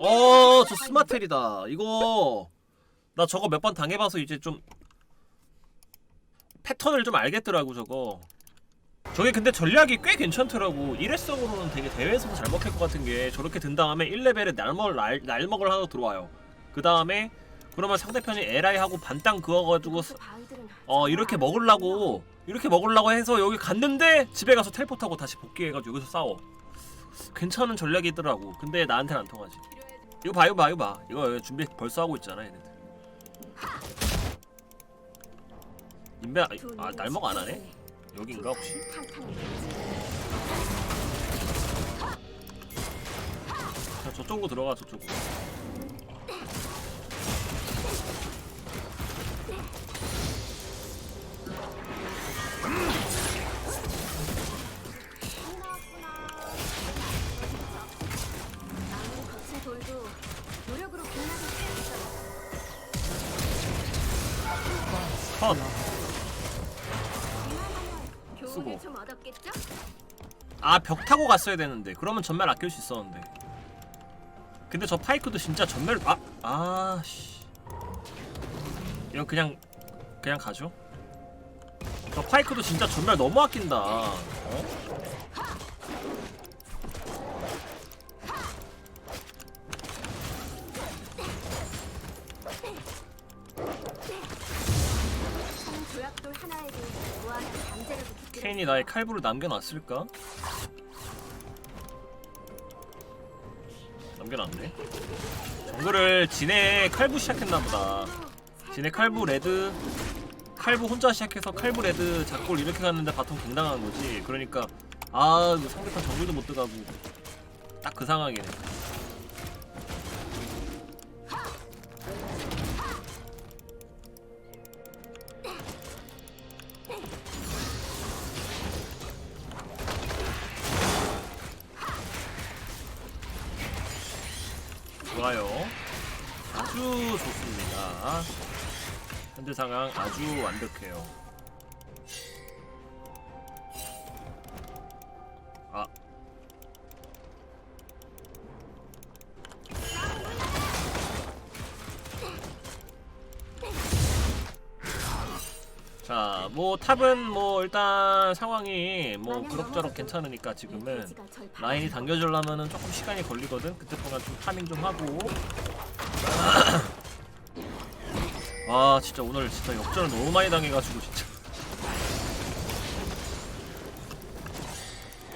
어, 저 스마텔이다. 이거 나 저거 몇 번 당해봐서 이제 좀 패턴을 좀 알겠더라고 저거. 저게 근데 전략이 꽤 괜찮더라고. 일회성으로는 되게 대회에서도 잘 먹힐 것 같은 게 저렇게 든 다음에 1레벨에 날먹을 날, 날먹을 하나 들어와요. 그 다음에 그러면 상대편이 에라이 하고 반땅 그어가지고 스- 어 이렇게 먹으려고 이렇게 먹으려고 해서 여기 갔는데 집에 가서 텔포타고 다시 복귀해가지고 여기서 싸워. 괜찮은 전략이더라고. 근데 나한테는 안 통하지. 이거 봐 이거 봐 이거 봐 이거 준비 벌써 하고 있잖아 얘네들 인베 아, 아 날먹 안 하네 여긴가 혹시? 자, 저쪽으로 들어가 저쪽으로 아 벽 타고 갔어야 되는데. 그러면 전멸 아낄 수 있었는데. 근데 저 파이크도 진짜 전멸 아 아씨. 이거 그냥 그냥 가죠? 저 파이크도 진짜 전멸 너무 아낀다. 어? 케인이 나의 칼부를 남겨놨을까? 남겨놨네 정글을 진해 칼부 시작했나보다. 진해 칼부 레드. 칼부 혼자 시작해서 칼부 레드 작골 이렇게 갔는데 바텀 갱당한 거지. 그러니까 아 상대편 정글도 못 들어가고. 딱 그 상황이네 좋습니다. 현재 상황 아주 완벽해요. 아. 자, 뭐 탑은 뭐 일단 상황이 뭐 그럭저럭 괜찮으니까 지금은 라인이 당겨주려면은 조금 시간이 걸리거든. 그때 동안 좀 타밍 좀 하고. 와 진짜 오늘 진짜 역전을 너무 많이 당해가지고 진짜.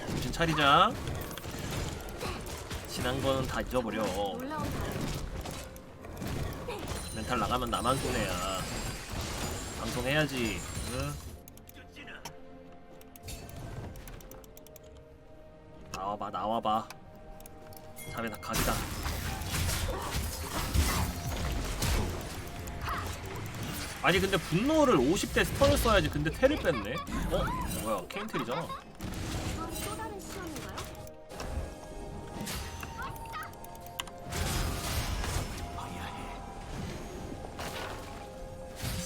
정신 차리자. 지난 거는 다 잊어버려. 멘탈 나가면 나만 손해야. 방송해야지. 응? 나와봐 나와봐. 잡에 다 각이다. 아니 근데 분노를 50대 스턴을 써야지 근데 테를 뺐네? 어? 뭐야 케인텔이잖아 이건 또 다른 시험인가요?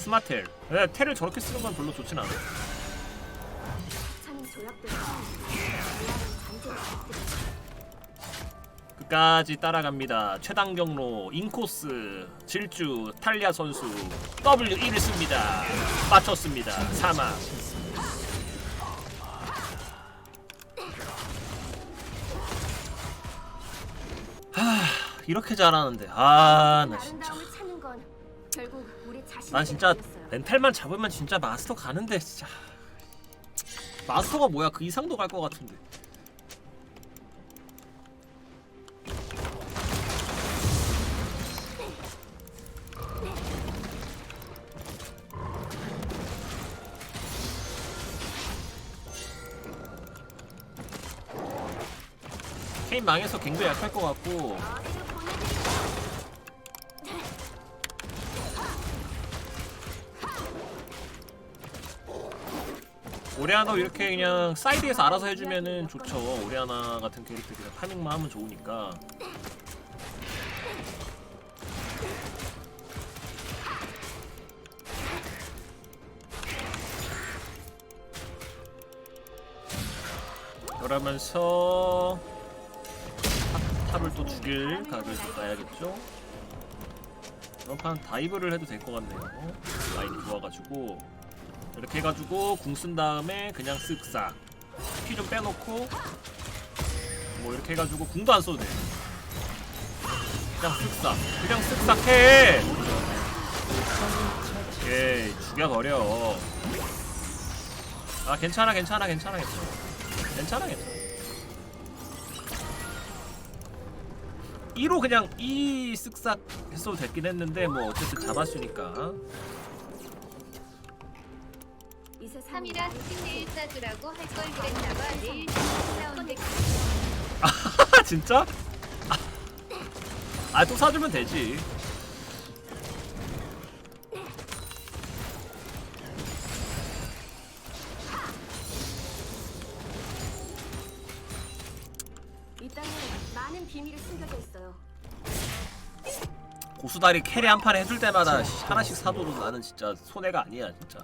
스마텔 네, 텔을 저렇게 쓰는 건 별로 좋진 않아 차는 조약돌 무한한 잠재력이 깃들어 끝까지 따라갑니다. 최단 경로 인코스 질주 탈리아 선수 W1을 씁니다. 맞췄습니다. 사막 하 이렇게 잘하는데. 아 나 진짜. 난 진짜. 멘탈만 잡으면 진짜 마스터 가는데 진짜. 마스터가 뭐야? 그 이상도 갈 것 같은데 망해서 갱도 약할 것 같고? 오리아나 이렇게 그냥 사이드에서 알아서 해주면은 좋죠. 오리아나 같은 캐릭터 그냥 파밍만 하면 좋으니까. 그러면서 탑, 탑을 또 죽일 각을 또 봐야겠죠. 이번 판 다이브를 해도 될 것 같네요. 라인이 좋아가지고 이렇게 해가지고 궁 쓴 다음에 그냥 쓱싹 피 좀 빼놓고 뭐 이렇게 해가지고 궁도 안 써도 돼. 그냥 쓱싹 그냥 쓱싹 해. 오케이 죽여버려. 아 괜찮아 괜찮아 괜찮아 괜찮아 괜찮아 괜찮아. 2로 그냥 이 쓱싹 했어도 됐긴 했는데 뭐 어쨌든 잡았으니까. 이 세상에 3이라 스틱 내일 싸주라고 할 걸 그랬나봐. 내일 나온대. 아 진짜? 아 또 사주면 되지 수다리 캐리 한 판에 해줄 때마다 씨, 하나씩 사줘도 나는 진짜 손해가 아니야 진짜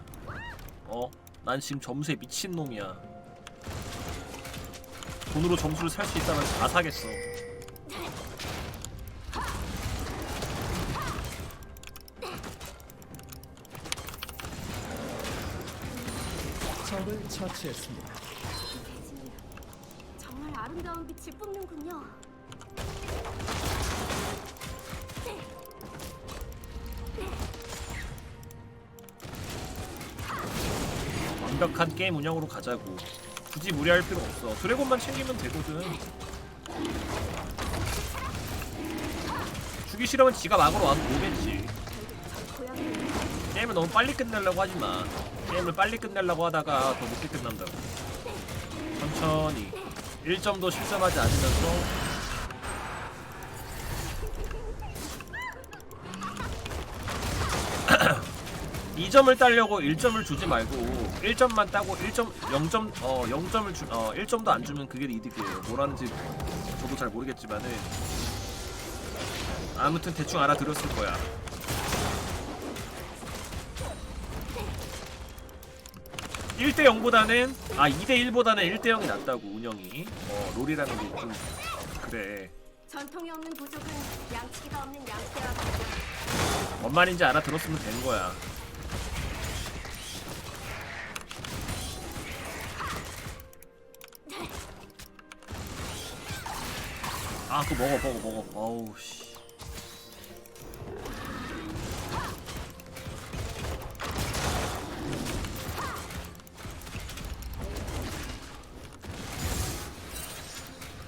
어? 난 지금 점수에 미친놈이야 돈으로 점수를 살 수 있다면 다 사겠어 적을 처치했습니다. 정말 아름다운 빛을 뿜는군요. 완벽한 게임 운영으로 가자고. 굳이 무리할 필요 없어. 드래곤만 챙기면 되거든. 주기 싫으면 지가 막으러 와도 오겠지. 게임을 너무 빨리 끝내려고 하지마. 게임을 빨리 끝내려고 하다가 더 늦게 끝난다고. 천천히. 1점도 실점하지 않으면서 이점을 따려고 1점을 주지 말고 1점만 따고 1점 0점 어 0점을 주어 1점도 안 주면 그게 이득이에요. 뭐라는지 저도 잘 모르겠지만은 아무튼 대충 알아들었을 거야. 1대 0보다는 아 2대 1보다는 1대 0이 낫다고 운영이 어 롤이라는 게 좀 그래 전통이 없는 부족은 양치기가 없는 같죠. 뭔 말인지 알아들었으면 된 거야 아 그거 먹어 먹어 먹어 어우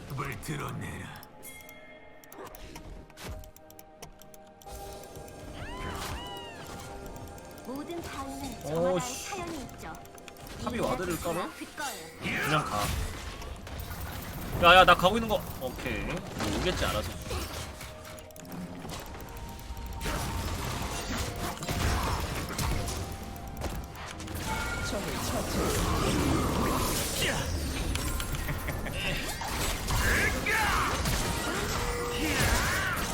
씨물 드러내라. 모든 타인은 오, 저마다의 씨. 사연이 있죠. 탑이 이 와드를 깔아? 그냥 가 야야 나 가고 있는 거 오케이 뭐 오겠지 알아서.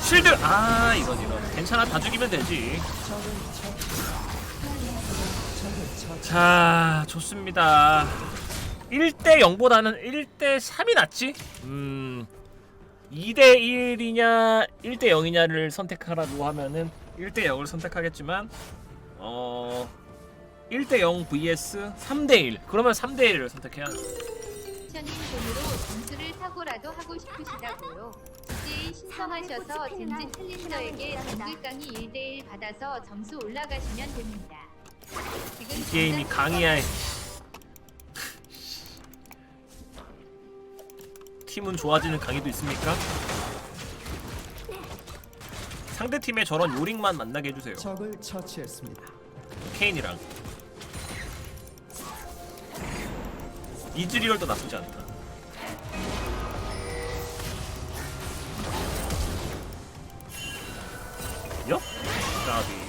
실드 아 이런 이런 괜찮아. 다 죽이면 되지. 자 좋습니다. 1대 0보다는 1대 3이 낫지? 음 2대 1이냐 1대 0이냐를 선택하라고 하면은 1대 0을 선택하겠지만 어 1대 0 vs 3대 1 그러면 3대 1을 선택해야 돼 션님 돈으로 점수를 사고라도 하고 싶으시다고요. 이제 신청하셔서 젠지 챌린저에게 정글 강의 1대1 받아서 점수 올라가시면 됩니다. 지금 이 게임이 강이야 팀은 좋아지는 강의도 있습니까? 상대 팀의 저런 요링만 만나게 해주세요. 적을 처치했습니다. 케인이랑 이즈리얼도 나쁘지 않다. 여? 까비.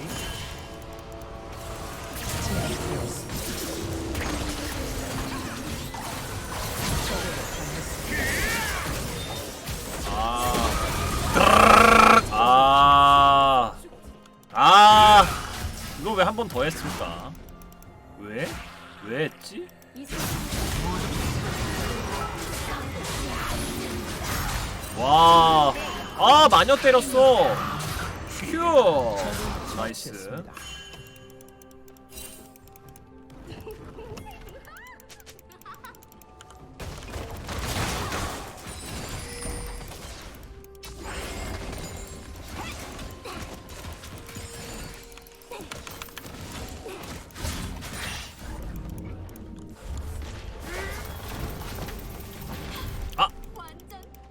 때렸어. 휴, 나이스.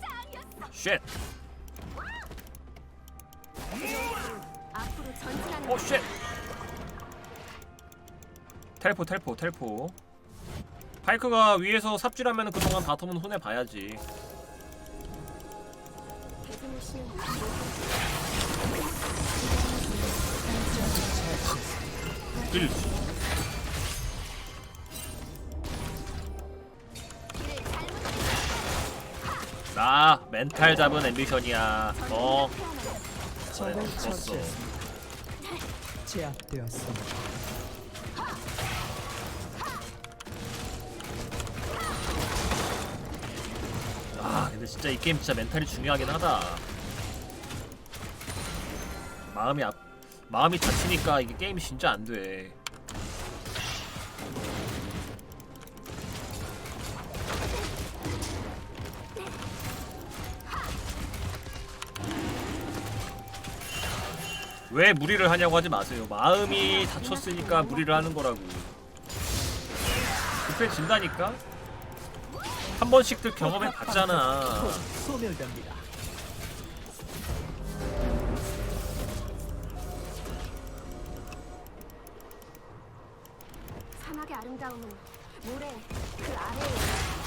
짱이었어. 쉣, 텔포, 텔포, 텔포. 파이크가 위에서 삽질하면 그동안 바텀은 손해 봐야지. 대중을 쉬는 일. 나 멘탈 잡은 앰비션이야. 어, 그래. 처치했습니다. 제압되었습니다. 근데 진짜 이 게임 진짜 멘탈이 중요하긴 하다. 마음이 아, 마음이 다치니까 이게 게임이 진짜 안 돼. 왜 무리를 하냐고 하지 마세요. 마음이 다쳤으니까 무리를 하는 거라고. 급해진다니까? 한 번씩들 경험해 봤잖아. 곧 소멸됩니다. 사막의 아름다움은 모래 그 아래에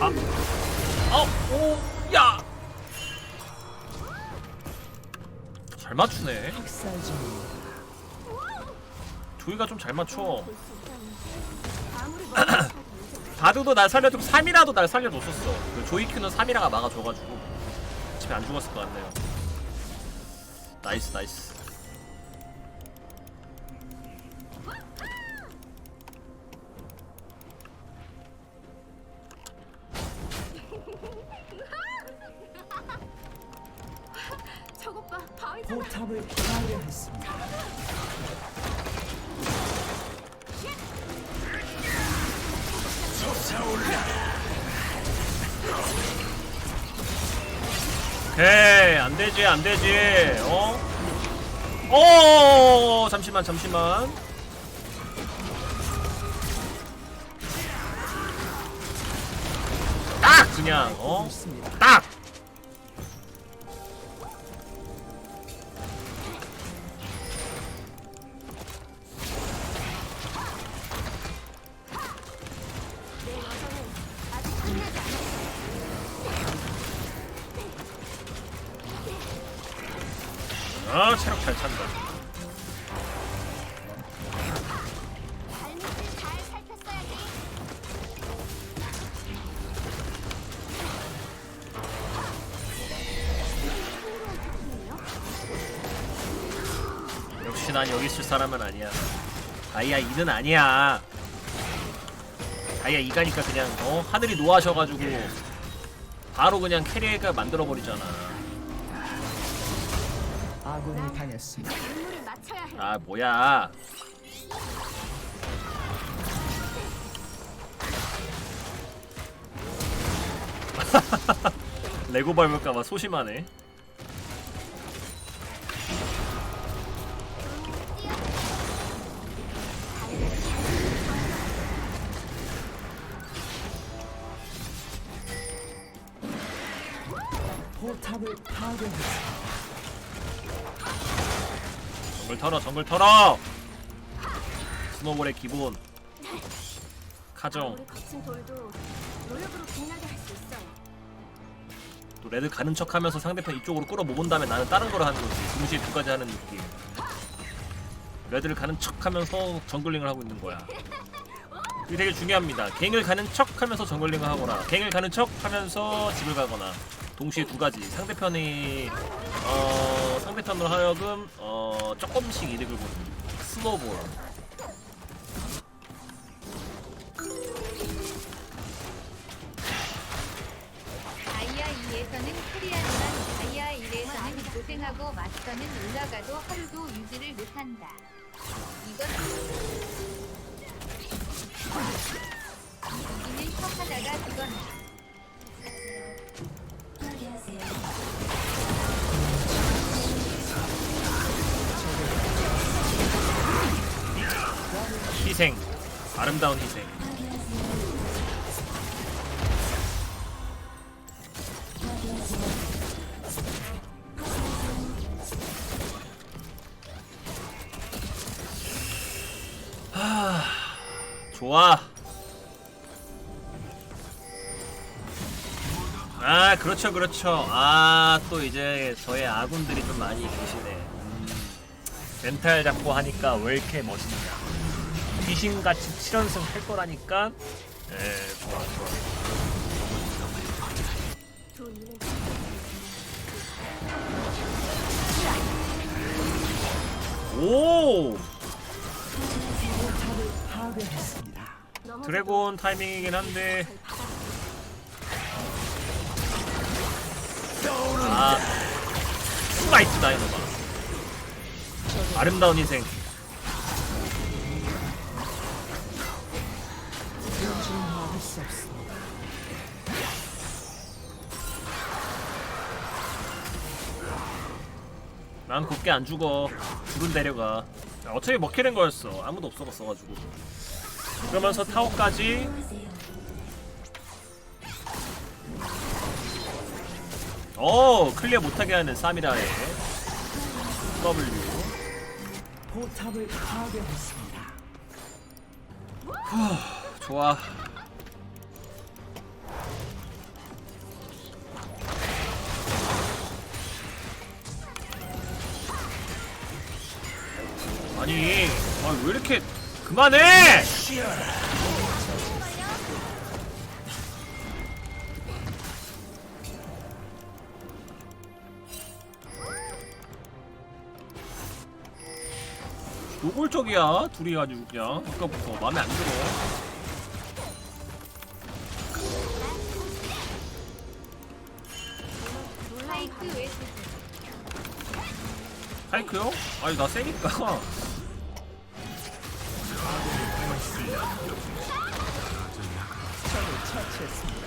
아, 어, 오, 야. 잘 맞추네. 학살 중입니다. 조이가 좀 잘 맞춰. 이제 바드도 날 살려주고 3이라도 날 살려줬었어. 그 조이 큐는 3이라가 막아줘가지고 집에 안 죽었을 것 같네요. 나이스 나이스. 저것 봐 바위잖아. 포탑을 파괴했습니다. 에이 안 되지 안 되지. 어? 어 잠시만 잠시만. 딱 그냥 어. 딱. 난 여기 있을 사람은 아니야. 다이아 2는 아니야. 다이아 2가니까 그냥 어 하늘이 노하셔가지고 바로 그냥 캐리가 만들어 버리잖아. 아군이 당했습니다. 눈물을 맞춰야 해. 아 뭐야? 레고 밟을까봐 소심하네. 포탑을 파괴했습니다. 정글 털어 정글 털어. 스노볼의 기본. 카정. 아무리 거친 돌도 노력으로 빛나게 할 수 있어요. 또 레드 가는 척하면서 상대편 이쪽으로 끌어모은 다음에 나는 다른 걸 하는 거지. 동시에 두 가지 하는 느낌. 레드를 가는 척하면서 정글링을 하고 있는 거야. 이게 되게 중요합니다. 갱을 가는 척하면서 정글링을 하거나, 갱을 가는 척하면서 집을 가거나 동시에 두 가지. 상대편이 어 상대편으로 하여금 어 조금씩 이득을 보는 스노볼. 다이아 2에서는 캐리하지만 다이아 1에서는 고생하고 마스터는 올라가도 하루도 유지를 못한다. 이건 이기는 척하다가 그건 희생. 아름다운 희생. 하 좋아 아 그렇죠 그렇죠. 아 또 이제 저의 아군들이 좀 많이 계시네. 음, 멘탈 잡고 하니까 왜 이렇게 멋있냐. 귀신같이 7연승 할 거라니까. 예 좋아 좋아. 오. 드래곤 타이밍이긴 한데 아 스마이트 다이너가 아름다운 인생. 난 곱게 안 죽어. 둘은 데려가. 어차피 먹히는 거였어. 아무도 없어갔어가지고. 그러면서 타워까지 어 클리어 못하게 하는 사미라의 W. 포탑을 파괴했습니다. 좋아. 아니 아왜 이렇게 그만해 노골적이야 둘이 아주 그냥 아까부터 마음에 안 들어? 하이크요? 아니 나 세니까.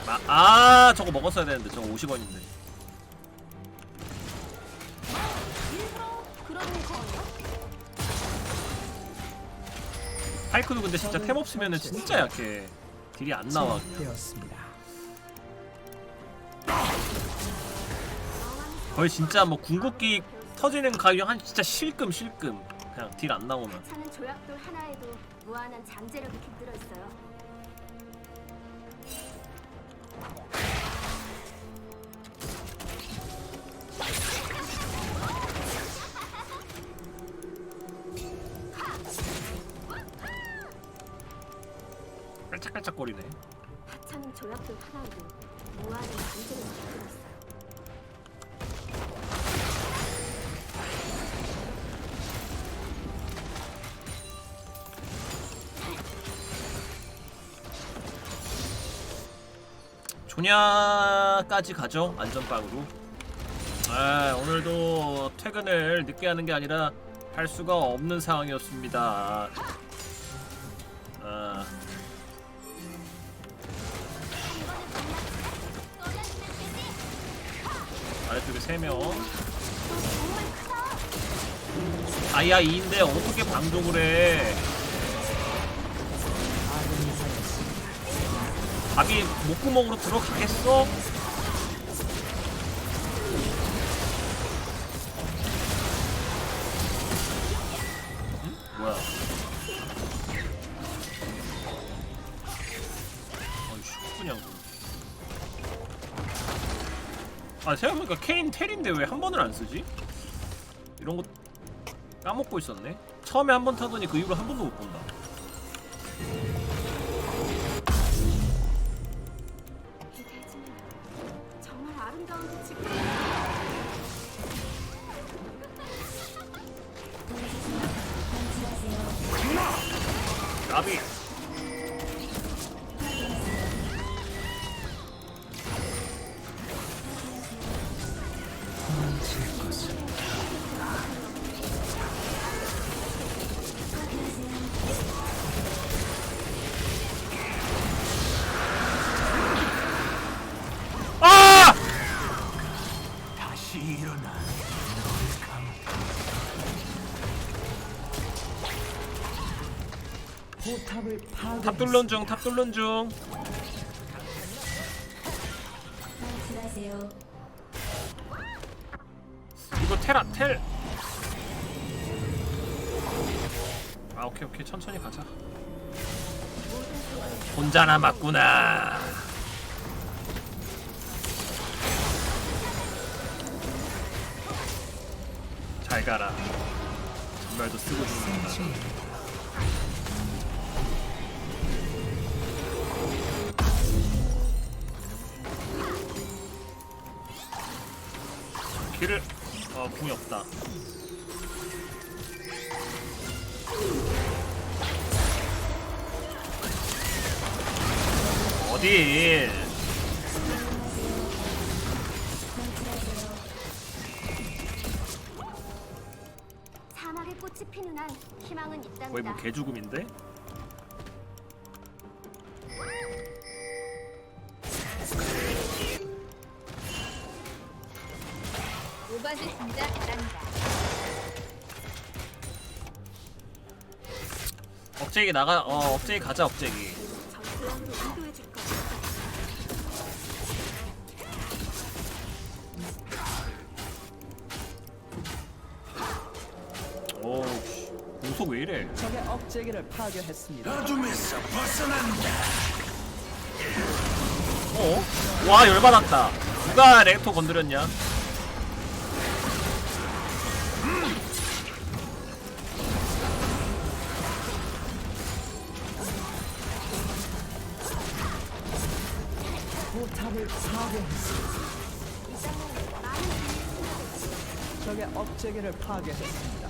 아, 아 저거 먹었어야 되는데 저거 50원인데 하이크도 근데 진짜 템 없으면 진짜 약해 딜이 안 나와 되었습니다. 거의 진짜 뭐 궁극기 터지는 가격 한 진짜 실금 실금 그냥 딜 안 나오면 차는 조약돌 하나에도 무한한 잠재력이 깃들어 있어요. 깔짝깔짝거리네. 하찮은 조약돌 하나에도 잠재력이 깃들어 있어요. 조냐까지 가죠 안전빵으로. 아 오늘도 퇴근을 늦게 하는 게 아니라 할 수가 없는 상황이었습니다 3명 아야 2인데 어떻게 방종을 해. 밥이 목구멍으로 들어가겠어? 아, 생각해보니까 케인 텔인데 왜 한 번을 안 쓰지? 이런 거 까먹고 있었네. 처음에 한 번 타더니 그 이후로 한 번도 못 본다. 일어나. 포탑을 파괴. 탑 뚫는 중, 탑 뚫는 중. 이거 테라 텔. 아 오케이 오케이 천천히 가자. 혼자 남았구나. 잘 가라. 정말도 쓰고 죽는다. 길을 어 궁이 없다. 어디? 거의 뭐 개죽음인데? 오바드 진짜 잘한다. 억제기 나가 어 억제기 가자 억제기. 억제기를 파괴했습니다. 어? 와 열받았다. 누가 렉토 건드렸냐? 포탑을 파괴했습니다. 적의 억제기를 파괴했습니다.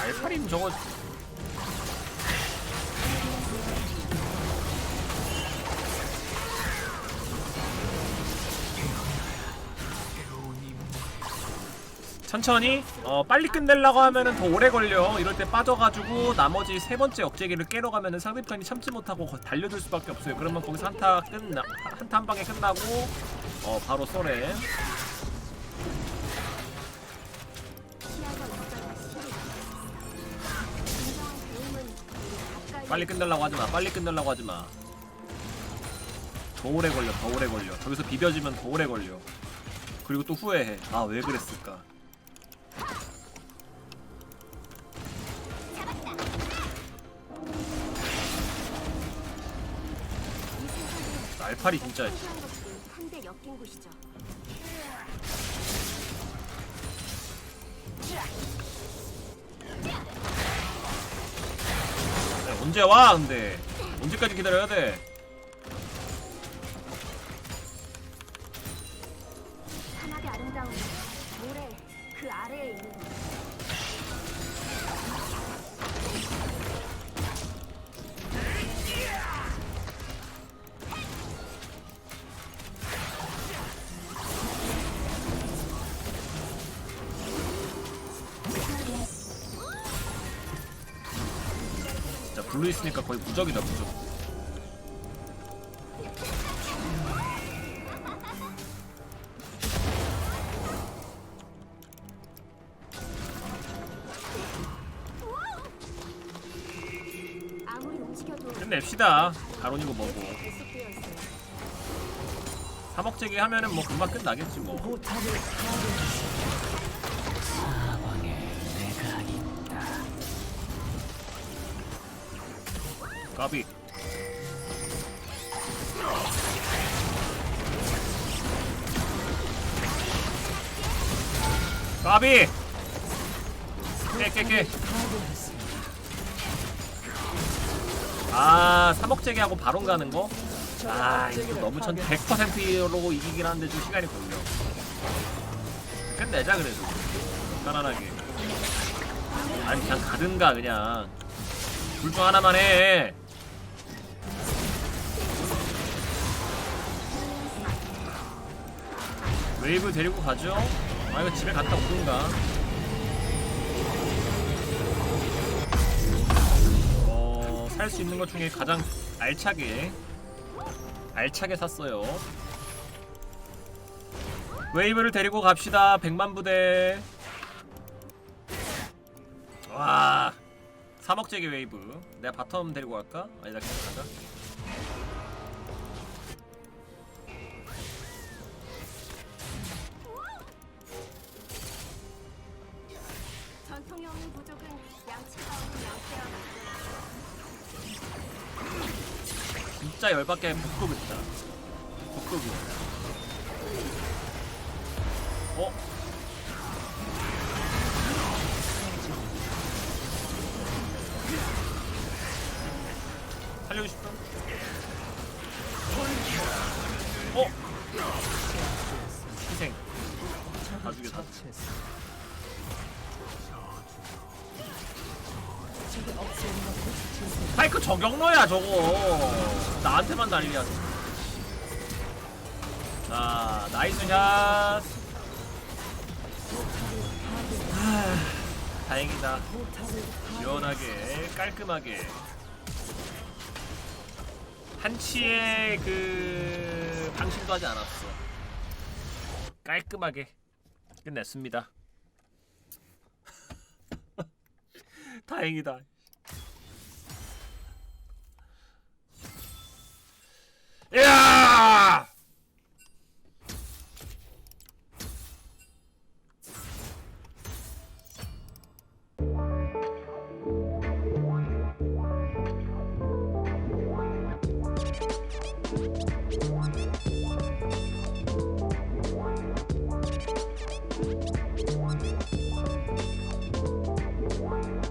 알파림 저거 천천히 어 빨리 끝내려고 하면은 더 오래 걸려. 이럴 때 빠져가지고 나머지 세 번째 억제기를 깨러 가면은 상대편이 참지 못하고 거- 달려들 수밖에 없어요. 그러면 거기서 한타 끝나 한타 한 방에 끝나고 어 바로 쏘래. 빨리 끝내려고 하지마. 빨리 끝내려고 하지마. 더 오래 걸려 더 오래 걸려. 저기서 비벼지면 더 오래 걸려. 그리고 또 후회해. 아 왜 그랬을까 알파리 진짜 엮인 곳이죠. 야, 언제 와 근데 언제까지 기다려야 돼 블루 있으니까 거의 무적이다 무적. 아무리 움직여도 끝냅시다. 가론이고 뭐고. 계속되어 있어요. 사먹재기 하면은 뭐 금방 끝나겠지 뭐. 포탑을 까비. 까비! 깨깨깨. 아 사먹재기하고 바론 가는 거? 아 이거 너무 전 100%로 이기긴 하는데 좀 시간이 걸려. 끝내자 그래도. 편안하게. 아니 그냥 가든가 그냥. 둘 중 하나만 해 웨이브 데리고 가죠 아 이거 집에 갔다 오든가 어, 살 수 있는 것 중에 가장 알차게 알차게 샀어요. 웨이브를 데리고 갑시다. 100만 부대. 와. 3억짜리 웨이브. 내가 바텀 데리고 갈까? 아니다, 가 진짜 열받게 복독이다. 복독이야. 어? 살리고 싶다. 어? 희생. 다 죽여, 다 파이크 저격로야 저거. 나한테만 난리야 자 나이스 샷. 하, 다행이다. 시원하게 깔끔하게. 한치의 그 방심도 하지 않았어. 깔끔하게 끝냈습니다. 다행이다 Yeah!